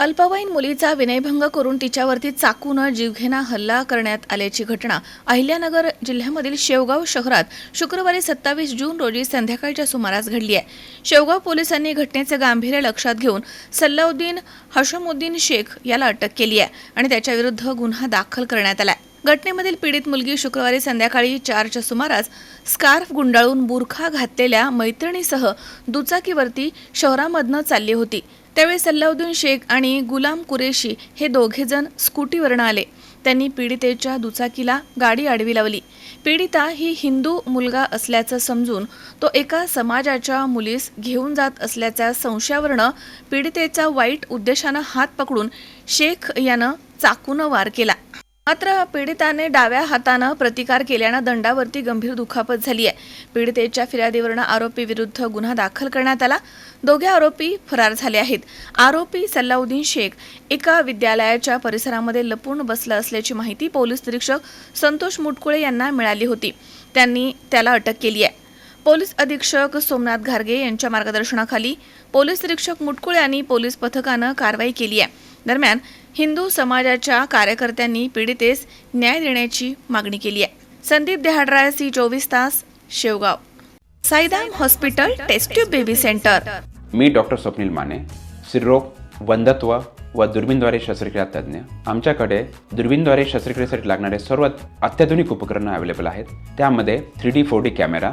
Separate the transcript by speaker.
Speaker 1: अल्पवयीन मुलीचा विनयभंग करून तिच्यावरती चाकून जीवघेणा हल्ला करण्यात आल्याची घटना अहिल्यानगर जिल्ह्यामधील शेवगाव शहरात शुक्रवारी सत्तावीस जून रोजी संध्याकाळच्या सुमारास घडली आहे. शेवगाव पोलिसांनी घटनेचे गांभीर्य लक्षात घेऊन सल्लाउद्दीन हशमुद्दीन शेख याला अटक केली आहे आणि त्याच्याविरुद्ध गुन्हा दाखल करण्यात आलाय. घटनेमधील पीडित मुलगी शुक्रवारी संध्याकाळी चारच्या सुमारास स्कार्फ गुंडाळून बुरखा घातलेल्या मैत्रिणीसह दुचाकीवरती शहरामधनं चालली होती. त्यावेळी सल्लाउद्दीन शेख आणि गुलाम कुरेशी हे दोघेजण स्कूटीवरनं आले. त्यांनी पीडितेच्या दुचाकीला गाडी आडवी लावली. पीडिता ही हिंदू मुलगा असल्याचं समजून तो एका समाजाच्या मुलीस घेऊन जात असल्याच्या संशयावरनं पीडितेचा वाईट उद्देशानं हात पकडून शेख यानं चाकूनं वार केला. मात्र पीडिताने डाव्या हातानं प्रतिकार केल्यानं दंडावरती गंभीर दुखापत झाली आहे. पीडितेच्या फिर्यादीवरनं आरोपी विरुद्ध गुन्हा दाखल करण्यात आला. दोघे आरोपी फरार झाले आहेत. आरोपी सल्लाउद्दीन शेख एका विद्यालयाच्या परिसरामध्ये लपून बसला असल्याची माहिती पोलीस निरीक्षक संतोष मुटकुळे यांना मिळाली होती. त्यांनी त्याला अटक केली आहे. पोलीस अधीक्षक सोमनाथ घारगे यांच्या मार्गदर्शनाखाली पोलीस निरीक्षक मुटकुळे आणि पोलीस पथकानं कारवाई केली आहे. दरम्यान हिंदू समाजाच्या कार्यकर्त्यांनी पीडितेस न्याय देण्याची मागणी केली आहे. संदीप देहाड्राय सी चोवीस तास Shevgaon. Saidam hospital test tube baby centre.
Speaker 2: मी डॉक्टर स्वप्नील माने स्त्रीरोग वंधत्व व दुर्बीनद्वारे शस्त्रक्रिया तज्ज्ञ. आमच्याकडे दुर्बीनद्वारे शस्त्रक्रियेसाठी लागणारे सर्व अत्याधुनिक उपकरणं अवेलेबल आहेत. त्यामध्ये three D four D camera